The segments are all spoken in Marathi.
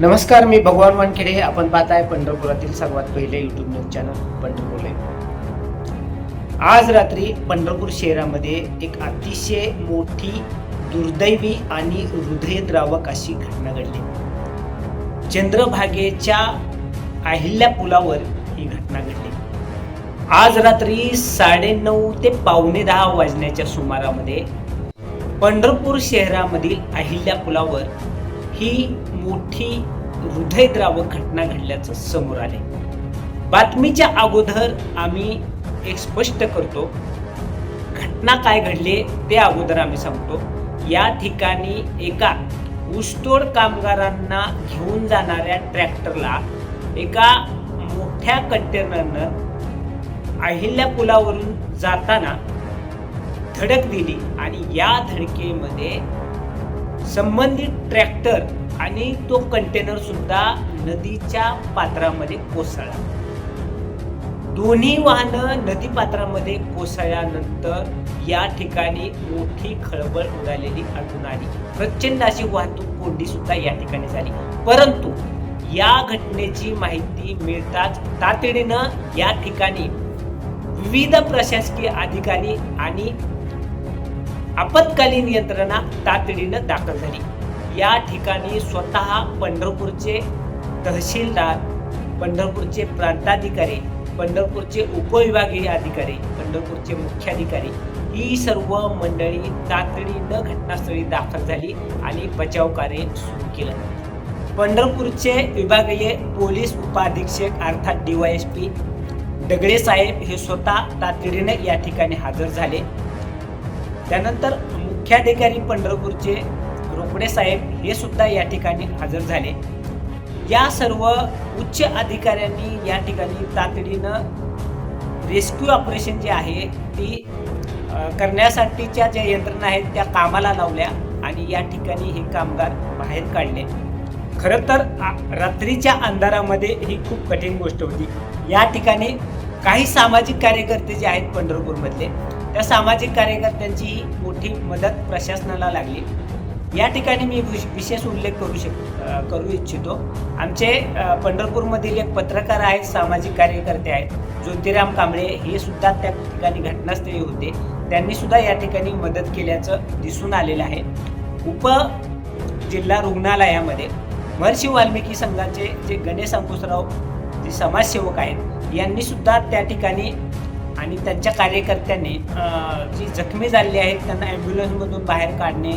नमस्कार मी भगवान वानखेडे. आपण पाहताय पंढरपुरातील सर्वात पहिले युट्यूब न्यूज चॅनल पंढरपूर आज रात्री पंढरपूर शहरामध्ये एक अतिशय मोठी दुर्दैवी आणि हृदयद्रावक अशी घटना घडली. चंद्रभागेच्या अहिल्या पुलावर ही घटना घडली. आज रात्री साडेनऊ ते पावणे दहा वाजण्याच्या सुमारामध्ये पंढरपूर शहरामधील अहिल्या पुलावर ही मोठी हृदयद्रावक घटना घडल्याचं समोर आले बातमीच्या अगोदर आम्ही एक स्पष्ट करतो घटना काय घडली ते अगोदर आम्ही सांगतो. या ठिकाणी एका ऊसतोड कामगारांना घेऊन जाणाऱ्या ट्रॅक्टरला एका मोठ्या कंटेनरनं अहिल्या पुलावरून जाताना धडक दिली आणि या धडकेमध्ये संबंधित ट्रॅक्टर आणि तो कंटेनर सुद्धा नदीच्या पात्रामध्ये कोसळला. दोन्ही वाहनं नदी पात्रामध्ये कोसळल्यानंतर या ठिकाणी मोठी खळबळ उडालेली आढळून आली. प्रचंड अशी वाहतूक कोंडी सुद्धा या ठिकाणी झाली. परंतु या घटनेची माहिती मिळताच तातडीनं या ठिकाणी विविध प्रशासकीय अधिकारी आणि आपत्कालीन यंत्रणा तातडीनं दाखल झाली. या ठिकाणी स्वतः पंढरपूरचे तहसीलदार पंढरपूरचे प्रांताधिकारी पंढरपूरचे उपविभागीय अधिकारी पंढरपूरचे मुख्याधिकारी ही सर्व मंडळी तातडीनं घटनास्थळी दाखल झाली आणि बचाव कार्य सुरू केलं. पंढरपूरचे विभागीय पोलीस उपाधीक्षक अर्थात डी वाय एस दगडे साहेब हे स्वतः तातडीनं या ठिकाणी हजर झाले. त्यानंतर मुख्याधिकारी पंढरपूरचे रोकडे साहेब हे सुद्धा या ठिकाणी हजर झाले. या सर्व उच्च अधिकाऱ्यांनी या ठिकाणी तातडीनं रेस्क्यू ऑपरेशन जे आहे ती करण्यासाठीच्या ज्या यंत्रणा आहेत त्या कामाला लावल्या आणि या ठिकाणी हे कामगार बाहेर काढले. खरं तर रात्रीच्या अंधारामध्ये ही खूप कठीण गोष्ट होती. या ठिकाणी काही सामाजिक कार्यकर्ते जे आहेत पंढरपूरमधले त्या सामाजिक कार्यकर्त्यांची ही मोठी मदत प्रशासनाला लागली. या ठिकाणी मी विश- विशेष उल्लेख करू शक करू इच्छितो. आमचे पंढरपूरमधील एक पत्रकार आहेत सामाजिक कार्यकर्ते आहेत ज्योतिराम कांबळे. हे सुद्धा त्या ठिकाणी घटनास्थळी होते. त्यांनी सुद्धा या ठिकाणी मदत केल्याचं दिसून आलेलं आहे. उप जिल्हा रुग्णालयामध्ये महर्षी वाल्मिकी संघाचे जे गणेश अंकुशराव जे समाजसेवक आहेत यांनी सुद्धा त्या ठिकाणी आणि त्यांच्या कार्यकर्त्यांनी जी जखमी झालेली आहेत त्यांना ॲम्ब्युलन्समधून बाहेर काढणे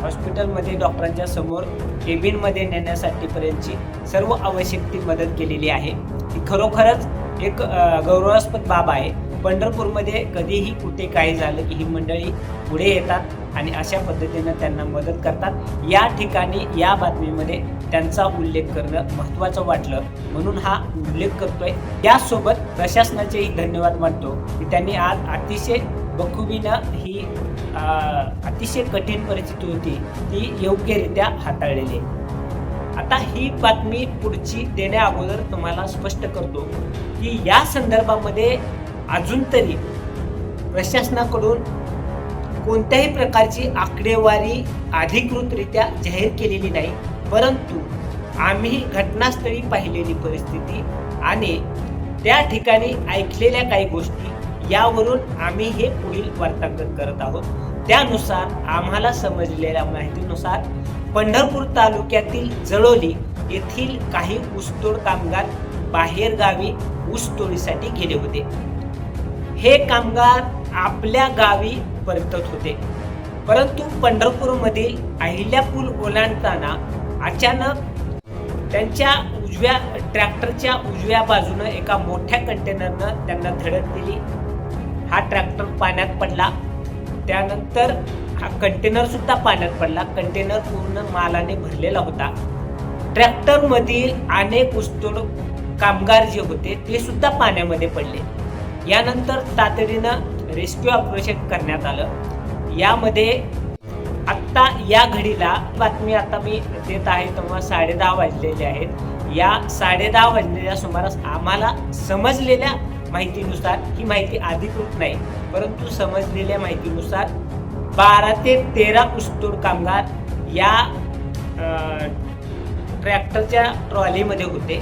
हॉस्पिटलमध्ये डॉक्टरांच्या समोर केबिनमध्ये नेण्यासाठीपर्यंतची सर्व आवश्यक ती मदत केलेली आहे. ही खरोखरच एक गौरवास्पद बाब आहे. पंढरपूरमध्ये कधीही कुठे काही झालं की ही मंडळी पुढे येतात आणि अशा पद्धतीनं त्यांना मदत करतात. या ठिकाणी या बातमीमध्ये त्यांचा उल्लेख करणं महत्त्वाचं वाटलं. म्हणून हा उल्लेख करतोय. त्यासोबत प्रशासनाचेही धन्यवाद मानतो की त्यांनी आज अतिशय बखुबीनं ही अतिशय कठीण परिस्थिती होती ती योग्यरित्या हाताळलेली. आता ही बातमी पुढची देण्या अगोदर तुम्हाला स्पष्ट करतो की या संदर्भामध्ये अजून तरी प्रशासनाकडून कोणत्याही प्रकारची आकडेवारी अधिकृतरित्या जाहीर केलेली नाही परंतु आम्ही घटनास्थळी पाहिलेली परिस्थिती आणि त्या ठिकाणी ऐकलेल्या काही गोष्टी यावरून आम्ही हे पुढील वार्तांकन करत आहोत. त्यानुसार आम्हाला समजलेल्या माहितीनुसार पंढरपूर तालुक्यातील जळोली येथील काही ऊसतोड कामगार बाहेरगावी ऊसतोडीसाठी गेले होते. हे कामगार आपल्या गावी परतत होते. परंतु पंढरपूरमधील अहिल्या पूल ओलांडताना अचानक त्यांच्या उजव्या ट्रॅक्टरच्या उजव्या बाजूनं एका मोठ्या कंटेनरनं त्यांना धडक दिली. हा ट्रॅक्टर पाण्यात पडला. त्यानंतर हा कंटेनरसुद्धा पाण्यात पडला. कंटेनर पूर्ण मालाने भरलेला होता. ट्रॅक्टरमधील अनेक उस्तोड कामगार जे होते ते सुद्धा पाण्यामध्ये पडले. यानंतर तातडीनं रेस्क्यू ऑपरेशन करण्यात आलं. यामध्ये आत्ता या घडीला बातमी आता मी देत आहे तेव्हा साडेदहा वाजलेले आहेत. या साडेदहा वाजलेल्या सुमारास आम्हाला समजलेल्या माहितीनुसार ही माहिती अधिकृत नाही परंतु समजलेल्या माहितीनुसार बारा ते तेरा ऊसतोड कामगार या ट्रॅक्टरच्या ट्रॉलीमध्ये होते.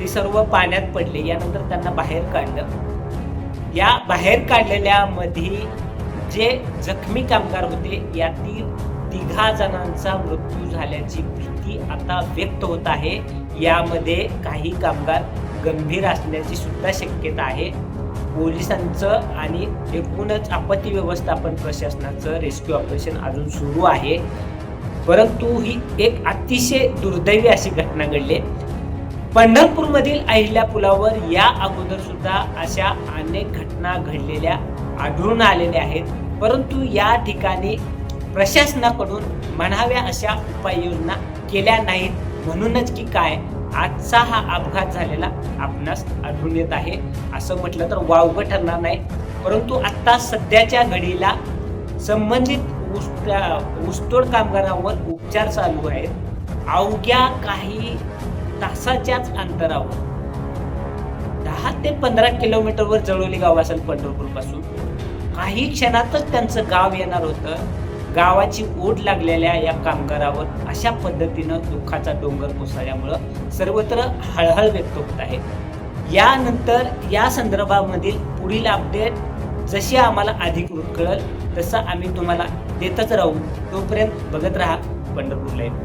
ते सर्व पाण्यात पडले यानंतर त्यांना बाहेर काढलं. या बाहेर काढलेल्यामध्ये जे जखमी कामगार होते यातील तिघा जणांचा मृत्यू झाल्याची भीती आता व्यक्त होत आहे. यामध्ये काही कामगार गंभीर असण्याची सुद्धा शक्यता आहे. पोलिसांचं आणि एकूणच आपत्ती व्यवस्थापन प्रशासनाचं रेस्क्यू ऑपरेशन अजून सुरू आहे. परंतु ही एक अतिशय दुर्दैवी अशी घटना घडली पंढरपूरमधील अहिल्या पुलावर या अगोदर सुद्धा अशा अनेक घटना घडलेल्या आढळून आलेल्या आहेत. परंतु या ठिकाणी प्रशासनाकडून म्हणाव्या अशा उपाययोजना केल्या नाहीत. म्हणूनच की काय आजचा हा अपघात झालेला आपणास आढळून येत आहे. असं म्हटलं तर वावगं ठरणार नाही. परंतु आत्ता सध्याच्या घडीला संबंधित ऊस ऊसतोड कामगारांवर उपचार चालू आहेत. अवघ्या काही तासाच्याच अंतरावर. दहा ते पंधरा किलोमीटरवर जळोली गाव असेल पंढरपूरपासून काही क्षणातच त्यांचं गाव येणार होतं. गावाची ओढ लागलेल्या या कामगारावर अशा पद्धतीनं दुःखाचा डोंगर कोसळल्यामुळं सर्वत्र हळहळ व्यक्त होत आहे. यानंतर या संदर्भामधील पुढील अपडेट जशी आम्हाला अधिकृत कळेल तसं आम्ही तुम्हाला देतच राहू. तोपर्यंत बघत राहा पंढरपूर लाईव्ह